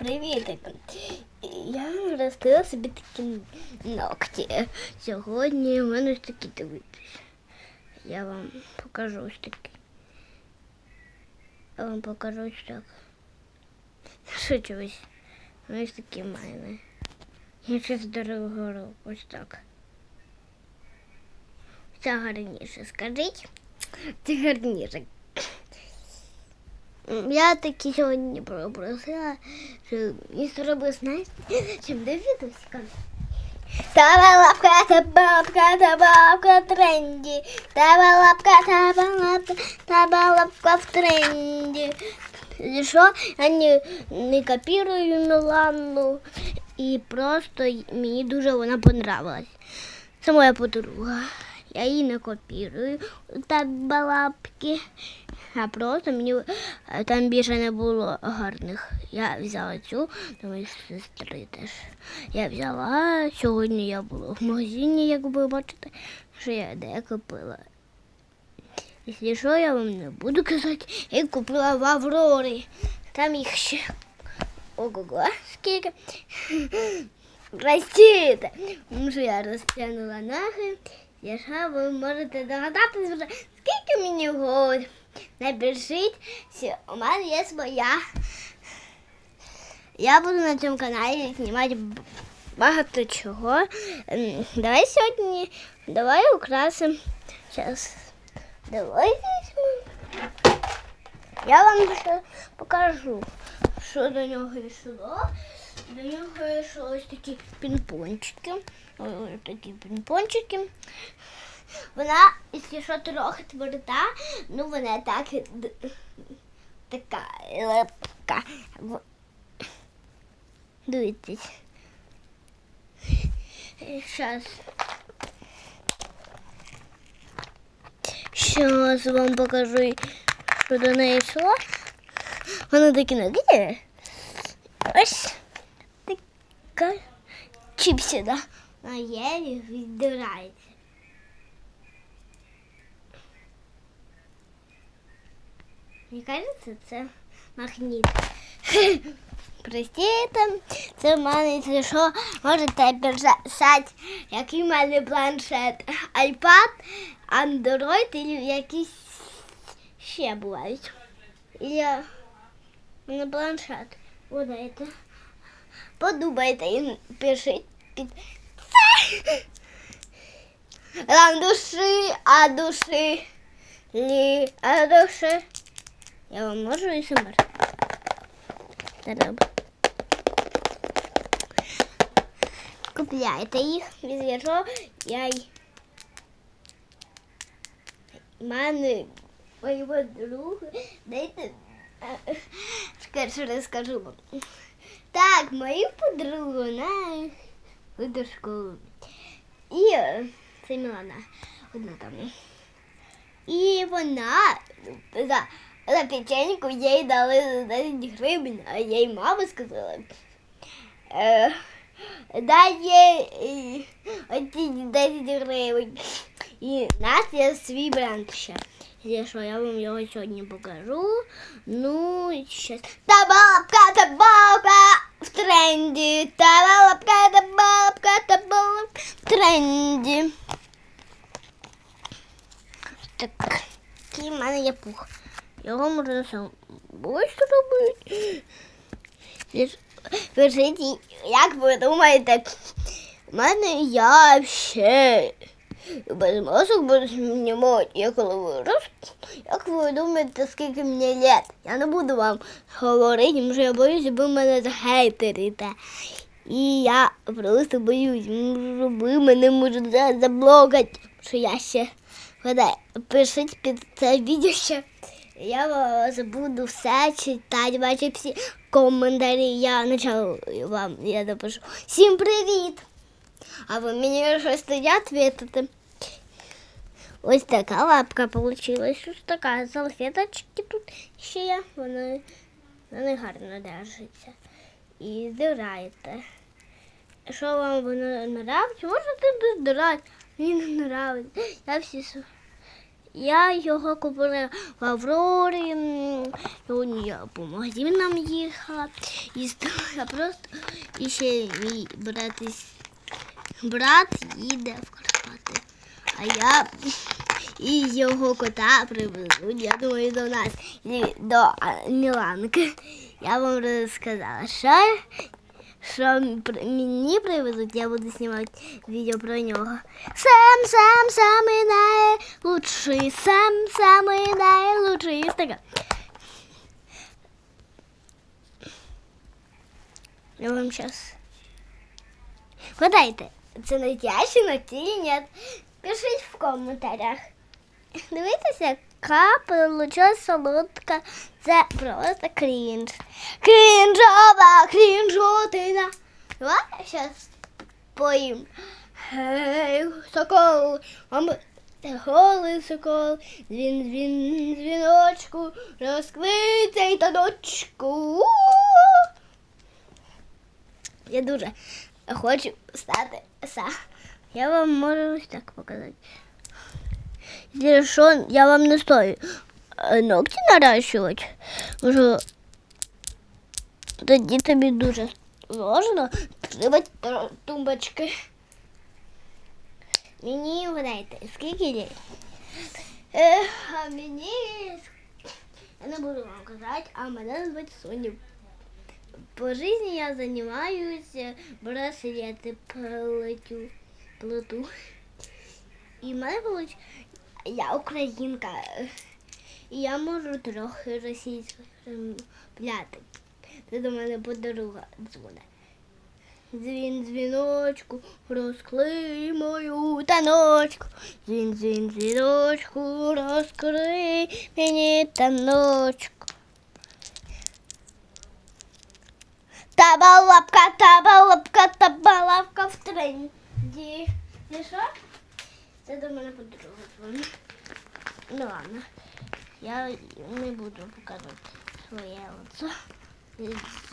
Привітик. Я ростила собі такі ногті. Сьогодні в мене ось такі дивитись. Я вам покажу ось такі. Я вам покажу ось так. Шучу ось. Ну, Ось такі в мене. Я щось дорогу ось так. Це гарніше, скажіть. Це гарніше. Я такі сьогодні попросила, що місто робив, знаєте, чим дивитися. Та лапка, та бабка, та бабка в тренді. Та лапка, та лапка, та лапка в тренді. І Що я не, не копірую Мілану і просто мені дуже вона понравилась. Це моя подруга. Я її не копірую та балапки. А просто мені е, там більше не було гарних. Я взяла цю моєї сестри теж. Я взяла. Сьогодні я була в магазині, як ви бачите, що я де купила. Якщо що, я вам не буду казати, я купила в Аврорі. Там їх ще ого-го, скільки. Простите, тому я розтягнула ноги. Якщо ви можете догадатися вже, скільки мені. Напишіть, що у мене є своя. Я буду на цьому каналі знімати багато чого. Давай сьогодні, давай украсимо. Зараз. Давай. Я вам покажу, що до нього йшло. До нього йшло ось такі пінпончики. Ось такі пінпончики. Вона, якщо що, трохи тверда, ну вона так така липка. Дивіться. Зараз. Зараз вам покажу, що до неї йшло. Вона такі ноги. Ось така чіпсіда. На єлі віддирається. Мені кажеться, це магніт. Простите, це в мене, якщо що, можете писати, який в мене планшет. iPad, Android і якісь ще бувають. Я у мене планшет. Удайте. Подумайте і пишіть під. Рам душі, а душі. Лі, а душі. Я вам можу і сумер. Купляйте їх, відв'яжу, я й мене мої подруги, дайте е, розкажу вам. Так, мої подруги на до школи. І е, це Мілана, одна там. І вона за, за печеньку їй дали 10 гривень, а їй мама сказала. Е, дай їй е, оці 10 гривень. І нас є свій бренд ще. Якщо я вам його сьогодні покажу. Ну, щас. Та бабка, та бабка в тренді. Та бабка, та бабка, та бабка в тренді. Так, який в мене є пух. Його можна сам ось робити. Пиш- Пишіть, як ви думаєте, в мене я ще Без мозок буду знімати, я коли виросту. Як ви думаєте, скільки мені лет? Я не буду вам говорити, тому що я боюсь, ви мене згейтерите. І я просто боюсь, що ви мене можете заблокати, що я ще Гадай, пишіть під це відео ще. Я вас буду все читати, бачити всі коментарі. Я почала вам я напишу. Всім привіт! А ви мені щось тоді відповідати. Ось така лапка вийшла. Ось така салфеточки тут ще є. Вони, вони гарно держаться. І здираєте. Що вам воно нравиться, можете додирати. Мені не нравиться. Я всі Я його купила в Аврорі. Сьогодні я по магазинам. І я просто і ще мій брат, брат їде в Карпати. А я і його кота привезуть, я думаю, до нас до Міланки. Я вам розказала, що, що мені привезуть, я буду знімати відео про нього. Сам, сам, самий найлучший, сам, самий найлучший. Таке. Я вам сейчас. Гадайте, це настоящий на тілі ні? Пишіть в коментарях. Дивіться, яка получилась солодка. Це просто крінж. Крінжова, крінжотина. Давай зараз поїм. Гей, сокол, мама, голий сокол, дзвін, дзвін, дзвіночку, розкрий цей таночку. Я дуже хочу стати са. Я вам можу ось так показати. Якщо що, я вам не стою е, ногті наращувати. Може, тоді тобі дуже сложно тримати тр- тумбочки. Мені вгадайте, скільки літ? Е, а мені я не буду вам казати, а мене звуть Соня. По жизни я занимаюсь э, браслеты плетю, Плету. І мене виходить, я українка. І я можу трохи російською пляти. Це до мене подруга дзвоне. Дзвін дзвіночку, розклий мою таночку. Дзвін дзвін дзвіночку, розкрий мені таночку. Табалапка, табалапка, табалапка в Не що? Це до мене подруга дзвонить. Ну ладно. Я не буду показувати своє лицо.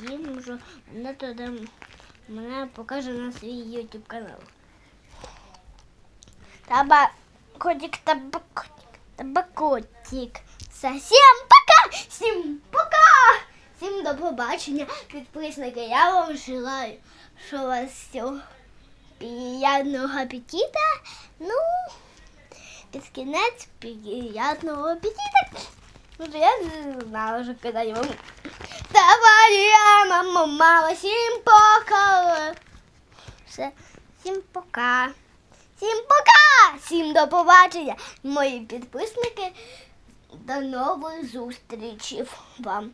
Їм вже вона тоді мене покаже на свій YouTube канал. Табакотик, табакотик, табакотик. Всім пока! Всім пока! Всім до побачення, підписники. Я вам желаю, що вас всього приятного апетита. Ну, під кінець приятного апетита. Ну, я не знала вже, коли я вам... Давай, я, мама, мама, всім пока. Все, всім пока. Всім пока! Всім до побачення, мої підписники. До нових зустрічей вам.